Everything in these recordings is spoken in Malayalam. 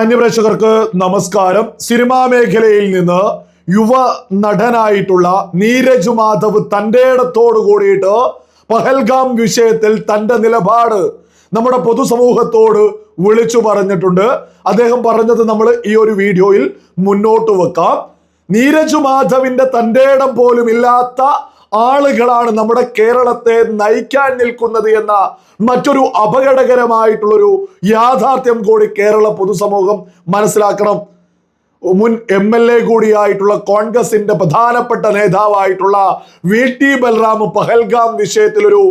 അന്യപ്രേക്ഷകർക്ക് നമസ്കാരം. സിനിമാ മേഖലയിൽ നിന്ന് യുവ നടനായിട്ടുള്ള നീരജ് മാധവ് തന്റെ ഇടത്തോട് കൂടിയിട്ട് പഹൽഗാം വിഷയത്തിൽ തന്റെ നിലപാട് നമ്മുടെ പൊതുസമൂഹത്തോട് വിളിച്ചു പറഞ്ഞിട്ടുണ്ട്. അദ്ദേഹം പറഞ്ഞത് നമ്മൾ ഈ ഒരു വീഡിയോയിൽ മുന്നോട്ട് വെക്കാം. നീരജ് മാധവിന്റെ തന്റെ ഇടം പോലും ഇല്ലാത്ത ആളുകളാണ് നമ്മുടെ കേരളത്തെ നയിക്കാൻ നിൽക്കുന്നത് എന്ന മറ്റൊരു അപകടകരമായിട്ടുള്ളൊരു യാഥാർത്ഥ്യം കൂടി കേരള പൊതുസമൂഹം മനസ്സിലാക്കണം. മുൻ എം എൽ എ കൂടിയായിട്ടുള്ള കോൺഗ്രസിന്റെ പ്രധാനപ്പെട്ട നേതാവായിട്ടുള്ള വി ടി ബൽറാം പഹൽഗാം വിഷയത്തിലൊരു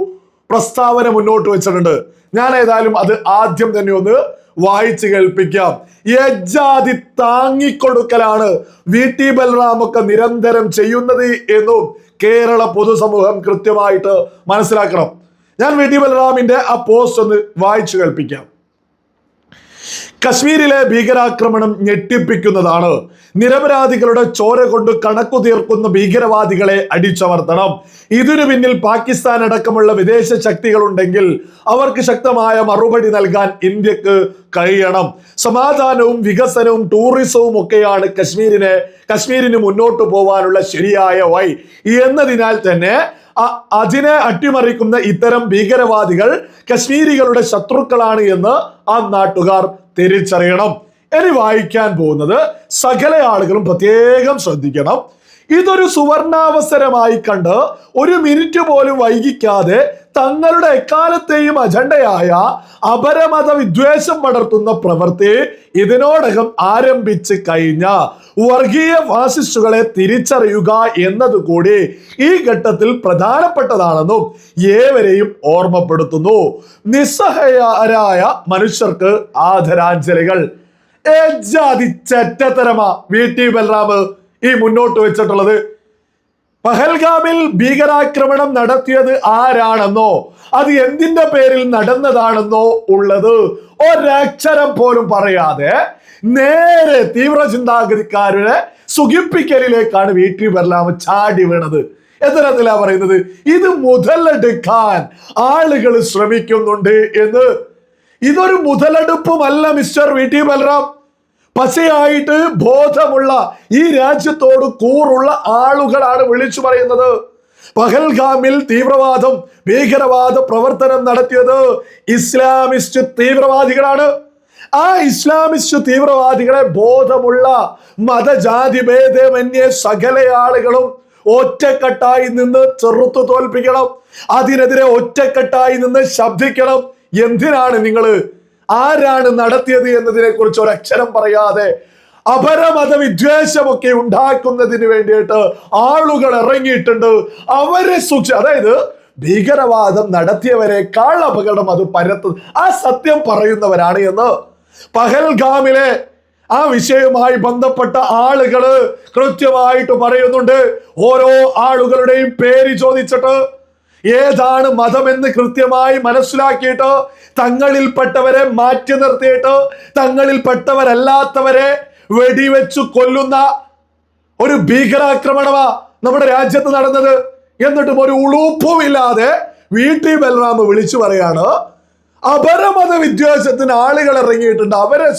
പ്രസ്താവന മുന്നോട്ട് വെച്ചിട്ടുണ്ട്. ഞാൻ ഏതായാലും അത് ആദ്യം തന്നെ ഒന്ന് വായിച്ചു കേൾപ്പിക്കാം. യജാതി താങ്ങിക്കൊടുക്കലാണ് വി ടി ബൽറാം ഒക്കെ നിരന്തരം ചെയ്യുന്നത് എന്നും കേരള പൊതുസമൂഹം കൃത്യമായിട്ട് മനസ്സിലാക്കണം. ഞാൻ വി ടി ബൽറാമിന്റെ ആ പോസ്റ്റ് ഒന്ന് വായിച്ചു കേൾപ്പിക്കാം. കശ്മീരിലെ ഭീകരാക്രമണം ഞെട്ടിപ്പിക്കുന്നതാണ്. നിരപരാധികളുടെ ചോര കൊണ്ട് കണക്കു തീർക്കുന്ന ഭീകരവാദികളെ അടിച്ചമർത്തണം. ഇതിനു പിന്നിൽ പാകിസ്ഥാൻ അടക്കമുള്ള വിദേശ ശക്തികളുണ്ടെങ്കിൽ അവർക്ക് ശക്തമായ മറുപടി നൽകാൻ ഇന്ത്യയ്ക്ക് കഴിയണം. സമാധാനവും വികസനവും ടൂറിസവും ഒക്കെയാണ് കശ്മീരിനെ കശ്മീരിന് മുന്നോട്ട് പോകാനുള്ള ശരിയായ വഴി. എന്നതിനാൽ തന്നെ അതിനെ അട്ടിമറിക്കുന്ന ഇത്തരം ഭീകരവാദികൾ കശ്മീരികളുടെ ശത്രുക്കളാണ് എന്ന് ആ നാട്ടുകാർ തിരിച്ചറിയണം. ഇനി വായിക്കാൻ പോകുന്നത് സകല ആളുകളും പ്രത്യേകം ശ്രദ്ധിക്കണം. ഇതൊരു സുവർണാവസരമായി കണ്ട് ഒരു മിനിറ്റ് പോലും വൈകിക്കാതെ തങ്ങളുടെ എക്കാലത്തെയും അജണ്ടയായ അപരമത വിദ്വേഷം പടർത്തുന്ന പ്രവൃത്തി ഇതിനോടകം ആരംഭിച്ച് കഴിഞ്ഞ വർഗീയ ഫാസിസ്റ്റുകളെ തിരിച്ചറിയുക എന്നതുകൂടി ഈ ഘട്ടത്തിൽ പ്രധാനപ്പെട്ടതാണെന്നും ഏവരെയും ഓർമ്മപ്പെടുത്തുന്നു. നിസ്സഹായരായ മനുഷ്യർക്ക് ആദരാഞ്ജലികൾ. ഏജാതി ചെറ്റത്തരമ വി ടി ബൽറാം ഈ മുന്നോട്ട് വെച്ചിട്ടുള്ളത്. പഹൽഗാമിൽ ഭീകരാക്രമണം നടത്തിയത് ആരാണെന്നോ അത് എന്തിന്റെ പേരിൽ നടന്നതാണെന്നോ ഉള്ളത് ഒരക്ഷരം പോലും പറയാതെ നേരെ തീവ്ര ചിന്താഗതിക്കാരുടെ സുഖിപ്പിക്കലിലേക്കാണ് വീട്ടിൽ ടി ചാടി വീണത്. എന്തിനാ പറയുന്നത്? ഇത് മുതലെടുക്കാൻ ആളുകൾ ശ്രമിക്കുന്നുണ്ട് എന്ന്. ഇതൊരു മുതലെടുപ്പുമല്ല മിസ്റ്റർ വി ടി ബൽറാം. പച്ചയായിട്ട് ബോധമുള്ള ഈ രാജ്യത്തോട് കൂറുള്ള ആളുകളാണ് വിളിച്ചു പറയുന്നത്. പഹൽഗാമിൽ തീവ്രവാദം ഭീകരവാദ പ്രവർത്തനം നടത്തിയത് ഇസ്ലാമിസ്റ്റ് തീവ്രവാദികളാണ്. ആ ഇസ്ലാമിസ്റ്റ് തീവ്രവാദികളെ ബോധമുള്ള മതജാതി ഭേദമന്യ സകല ആളുകളും ഒറ്റക്കെട്ടായി നിന്ന് ചെറുത്തു തോൽപ്പിക്കണം. അതിനെതിരെ ഒറ്റക്കെട്ടായി നിന്ന് ശബ്ദിക്കണം. എന്തിനാണ് നിങ്ങൾ ആരാണ് നടത്തിയത് എന്നതിനെ കുറിച്ച് ഒരക്ഷരം പറയാതെ അപരമത വിദ്വേഷമൊക്കെ ഉണ്ടാക്കുന്നതിന് വേണ്ടിയിട്ട് ആളുകൾ ഇറങ്ങിയിട്ടുണ്ട്. അവരെ സൂക്ഷി അതായത് ഭീകരവാദം നടത്തിയവരെക്കാൾ അപകടം അത് പരത്തു ആ സത്യം പറയുന്നവരാണ് എന്ന് പഹൽഗാമിലെ ആ വിഷയവുമായി ബന്ധപ്പെട്ട ആളുകൾ കൃത്യമായിട്ട് പറയുന്നുണ്ട്. ഓരോ ആളുകളുടെയും പേര് ചോദിച്ചിട്ട് ഏതാണ് മതമെന്ന് കൃത്യമായി മനസ്സിലാക്കിയിട്ട് തങ്ങളിൽപ്പെട്ടവരെ മാറ്റി നിർത്തിയിട്ട് തങ്ങളിൽപ്പെട്ടവരല്ലാത്തവരെ വെടിവെച്ചു കൊല്ലുന്ന ഒരു ഭീകരാക്രമണമാ നമ്മുടെ രാജ്യത്ത് നടന്നത്. എന്നിട്ടും ഒരു ഉളൂപ്പുമില്ലാതെ വി ടി ബൽറാം വിളിച്ചു പറയാണ് അപരമത വിദ്വേഷത്തിന് ആളുകൾ ഇറങ്ങിയിട്ടുണ്ട്. അവരെ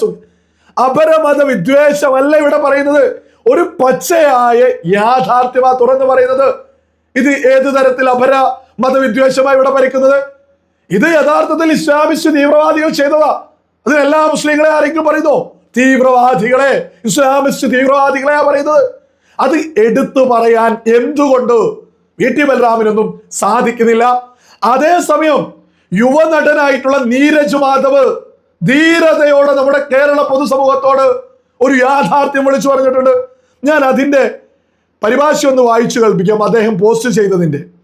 അപരമത വിദ്വേഷമല്ല ഇവിടെ പറയുന്നത്. ഒരു പച്ചയായ യാഥാർത്ഥ്യമാ തുറന്നു പറയുന്നത്. ഇത് ഏതു തരത്തിൽ അപര മതവിദ്വേഷമായി ഇവിടെ ഭരിക്കുന്നത്. ഇത് യഥാർത്ഥത്തിൽ ഇസ്ലാമിസ്റ്റ് തീവ്രവാദികൾ ചെയ്തതാ. അത് എല്ലാ മുസ്ലിങ്ങളെ ആരെങ്കിലും പറയുന്നോ? തീവ്രവാദികളെ. ഇസ്ലാമിസ്റ്റ് തീവ്രവാദികളെയാ പറയുന്നത്. അത് എടുത്തു പറയാൻ എന്തുകൊണ്ട് വി ടി ബലറാമിനൊന്നും സാധിക്കുന്നില്ല? അതേസമയം യുവനടനായിട്ടുള്ള നീരജ് മാധവ് ധീരതയോടെ നമ്മുടെ കേരള പൊതുസമൂഹത്തോട് ഒരു യാഥാർത്ഥ്യം വിളിച്ചു പറഞ്ഞിട്ടുണ്ട്. ഞാൻ അതിന്റെ പരിഭാഷ ഒന്ന് വായിച്ചു കൽപ്പിക്കാം അദ്ദേഹം പോസ്റ്റ് ചെയ്തതിന്റെ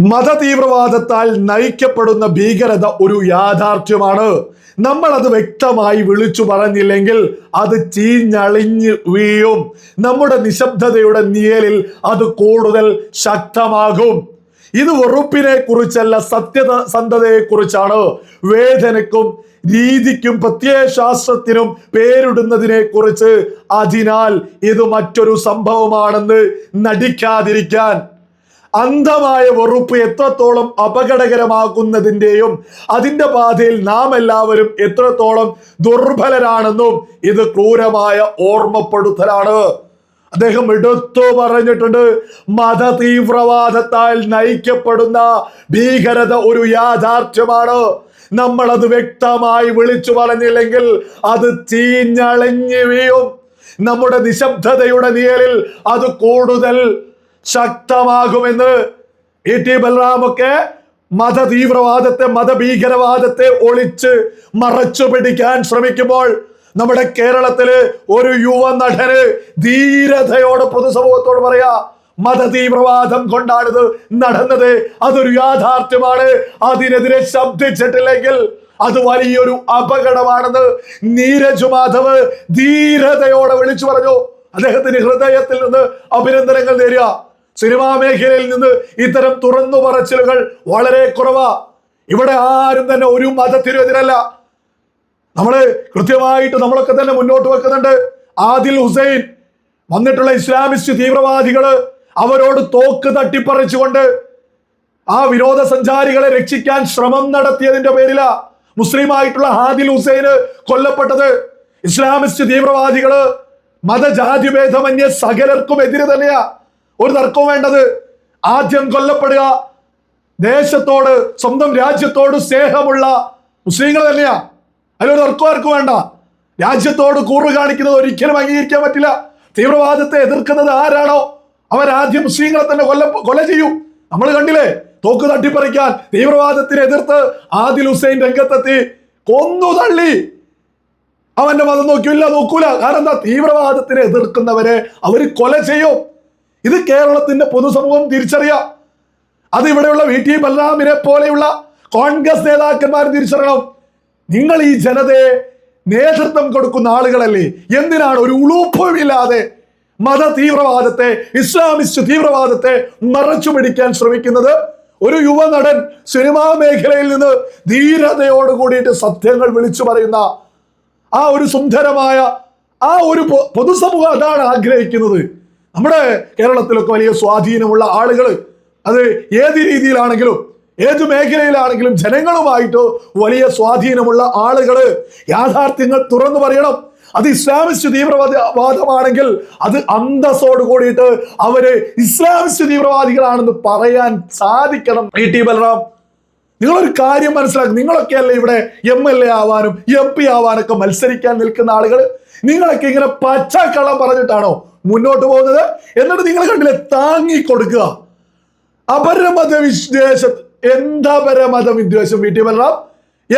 മതതീവ്രവാദത്താൽ നയിക്കപ്പെടുന്ന ഭീകരത ഒരു യാഥാർത്ഥ്യമാണ്. നമ്മൾ അത് വ്യക്തമായി വിളിച്ചു പറഞ്ഞില്ലെങ്കിൽ അത് ചീഞ്ഞളിഞ്ഞ് വീഴും. നമ്മുടെ നിശബ്ദതയുടെ നിയലിൽ അത് കൂടുതൽ ശക്തമാകും. ഇത് വെറുപ്പിനെ കുറിച്ചല്ല സത്യസന്ധതയെ കുറിച്ചാണ് വേദനക്കും രീതിക്കും പ്രത്യയശാസ്ത്രത്തിനും പേരിടുന്നതിനെ കുറിച്ച് അതിനാൽ ഇത് മറ്റൊരു സംഭവമാണെന്ന് നടിക്കാതിരിക്കാൻ. അന്ധമായ വെറുപ്പ് എത്രത്തോളം അപകടകരമാകുന്നതിന്റെയും അതിന്റെ പാതയിൽ നാം എല്ലാവരും എത്രത്തോളം ദുർബലരാണെന്നും ഇത് ക്രൂരമായ ഓർമ്മപ്പെടുത്തലാണ്. അദ്ദേഹം എടുത്തു പറഞ്ഞിട്ടുണ്ട് മത തീവ്രവാദത്താൽ നയിക്കപ്പെടുന്ന ഭീകരത ഒരു യാഥാർത്ഥ്യമാണ്. നമ്മൾ അത് വ്യക്തമായി വിളിച്ചു പറഞ്ഞില്ലെങ്കിൽ അത് ചീഞ്ഞളഞ്ഞു വീഴും. നമ്മുടെ നിശബ്ദതയുടെ നിഴലിൽ അത് കൂടുതൽ ശക്തമാകുമെന്ന് ഇ ടി ബലറാമൊക്കെ മത തീവ്രവാദത്തെ മതഭീകരവാദത്തെ ഒളിച്ച് മറച്ചു പിടിക്കാൻ ശ്രമിക്കുമ്പോൾ നമ്മുടെ കേരളത്തിൽ ഒരു യുവ നടന് ധീരതയോട് പൊതുസമൂഹത്തോട് പറയാ മത തീവ്രവാദം കൊണ്ടാണിത് നടന്നത്. അതൊരു യാഥാർത്ഥ്യമാണ്. അതിനെതിരെ ശബ്ദിച്ചിട്ടില്ലെങ്കിൽ അത് വലിയൊരു അപകടമാണെന്ന് നീരജ് മാധവ് ധീരതയോടെ വിളിച്ചു പറഞ്ഞു. അദ്ദേഹത്തിന് ഹൃദയത്തിൽ നിന്ന് അഭിനന്ദനങ്ങൾ നേരുക. സിനിമാ മേഖലയിൽ നിന്ന് ഇത്തരം തുറന്നു പറച്ചിലുകൾ വളരെ കുറവാ. ഇവിടെ ആരും തന്നെ ഒരു മതത്തിനെതിരല്ല. നമ്മൾ കൃത്യമായിട്ട് നമ്മളൊക്കെ തന്നെ മുന്നോട്ട് വെക്കുന്നുണ്ട്. ആദിൽ ഹുസൈൻ വന്നിട്ടുള്ള ഇസ്ലാമിസ്റ്റ് തീവ്രവാദികൾ അവരോട് തോക്ക് തട്ടിപ്പറിച്ചുകൊണ്ട് ആ വിനോദസഞ്ചാരികളെ രക്ഷിക്കാൻ ശ്രമം നടത്തിയതിന്റെ പേരിലാ മുസ്ലിം ആയിട്ടുള്ള ഹാദിൽ ഹുസൈന് കൊല്ലപ്പെട്ടത്. ഇസ്ലാമിസ്റ്റ് തീവ്രവാദികൾ മതജാതി ഭേദമന്യ സകലർക്കും എതിരെ തന്നെയാ. ഒരു തർക്കവും വേണ്ടത് ആദ്യം കൊല്ലപ്പെടുക. ദേശത്തോട് സ്വന്തം രാജ്യത്തോട് സ്നേഹമുള്ള മുസ്ലിങ്ങൾ തന്നെയാ. അതിലൊരു തർക്കം ആർക്കും വേണ്ട. രാജ്യത്തോട് കൂറ് കാണിക്കുന്നത് ഒരിക്കലും അംഗീകരിക്കാൻ പറ്റില്ല. തീവ്രവാദത്തെ എതിർക്കുന്നത് ആരാണോ? അവർ ആദ്യം മുസ്ലിങ്ങളെ തന്നെ കൊല്ല കൊല ചെയ്യും. നമ്മൾ കണ്ടില്ലേ? തോക്ക് തട്ടിപ്പറിക്കാൻ തീവ്രവാദത്തിനെ എതിർത്ത് ആദിൽ ഹുസൈൻ രംഗത്തെത്തി കൊന്നു തള്ളി. അവന്റെ മതം നോക്കിയില്ല നോക്കൂല. കാരണം എന്താ? തീവ്രവാദത്തിനെ എതിർക്കുന്നവരെ അവർ കൊല ചെയ്യും. ഇത് കേരളത്തിന്റെ പൊതുസമൂഹം തിരിച്ചറിയാം. അത് ഇവിടെയുള്ള വി ടി ബലറാമിനെ പോലെയുള്ള കോൺഗ്രസ് നേതാക്കന്മാർ തിരിച്ചറിയണം. നിങ്ങൾ ഈ ജനതയെ നേതൃത്വം കൊടുക്കുന്ന ആളുകളല്ലേ? എന്തിനാണ് ഒരു ഉളുപ്പുമില്ലാതെ മത തീവ്രവാദത്തെ ഇസ്ലാമിസ്റ്റ് തീവ്രവാദത്തെ മറച്ചു പിടിക്കാൻ ശ്രമിക്കുന്നത്? ഒരു യുവ നടൻ സിനിമാ മേഖലയിൽ നിന്ന് ധീരതയോട് കൂടിയിട്ട് സത്യങ്ങൾ വിളിച്ചു പറയുന്ന ആ ഒരു സുന്ദരമായ ആ ഒരു പൊതുസമൂഹം അതാണ് ആഗ്രഹിക്കുന്നത്. നമ്മുടെ കേരളത്തിലൊക്കെ വലിയ സ്വാധീനമുള്ള ആളുകൾ അത് ഏത് രീതിയിലാണെങ്കിലും ഏത് മേഖലയിലാണെങ്കിലും ജനങ്ങളുമായിട്ട് വലിയ സ്വാധീനമുള്ള ആളുകൾ യാഥാർത്ഥ്യങ്ങൾ തുറന്നു പറയണം. അത് ഇസ്ലാമിസ്റ്റ് തീവ്രവാദമാണെങ്കിൽ അത് അന്തസ്സോട് കൂടിയിട്ട് അവർ ഇസ്ലാമിസ്റ്റ് തീവ്രവാദികളാണെന്ന് പറയാൻ സാധിക്കണം. ഇ ടി ബലറാം നിങ്ങളൊരു കാര്യം മനസ്സിലാക്കും. നിങ്ങളൊക്കെ അല്ലേ ഇവിടെ എം എൽ എ ആവാനും എം പി ആവാനൊക്കെ മത്സരിക്കാൻ നിൽക്കുന്ന ആളുകൾ നിങ്ങളൊക്കെ ഇങ്ങനെ പച്ചക്കള്ളം പറഞ്ഞിട്ടാണോ മുന്നോട്ട് പോകുന്നത് എന്നിട്ട് നിങ്ങൾ കണ്ടില്ലേ? താങ്ങി കൊടുക്കുക അപരമത വിദ്വേഷം എന്താ പരമത വിദ്വേഷം വീട്ടിൽ വരണം.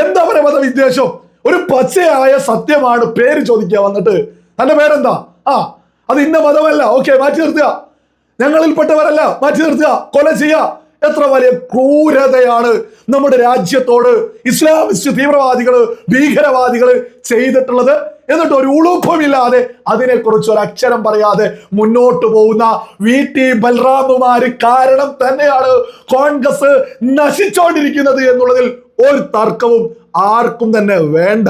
എന്താ പരമത വിദ്വേഷം ഒരു പച്ചയായ സത്യമാണ് പേര് ചോദിക്കുക വന്നിട്ട്. തന്റെ പേരെന്താ? ആ അത് ഇന്ന മതമല്ല. ഓക്കെ മാറ്റി നിർത്തുക. ഞങ്ങളിൽപ്പെട്ടവരല്ല. മാറ്റി നിർത്തുക. കൊല ചെയ്യുക. എത്ര വലിയ ക്രൂരതയാണ് നമ്മുടെ രാജ്യത്തോട് ഇസ്ലാമിസ്റ്റ് തീവ്രവാദികൾ ഭീകരവാദികൾ ചെയ്തിട്ടുള്ളത്. എന്നിട്ട് ഒരു ഉളുപ്പമില്ലാതെ അതിനെക്കുറിച്ച് ഒരു അക്ഷരം പറയാതെ മുന്നോട്ട് പോകുന്ന വി ടി ബൽറാമുമാര് കാരണം തന്നെയാണ് കോൺഗ്രസ് നശിച്ചോണ്ടിരിക്കുന്നത് എന്നുള്ളതിൽ ഒരു തർക്കവും ആർക്കും തന്നെ വേണ്ട.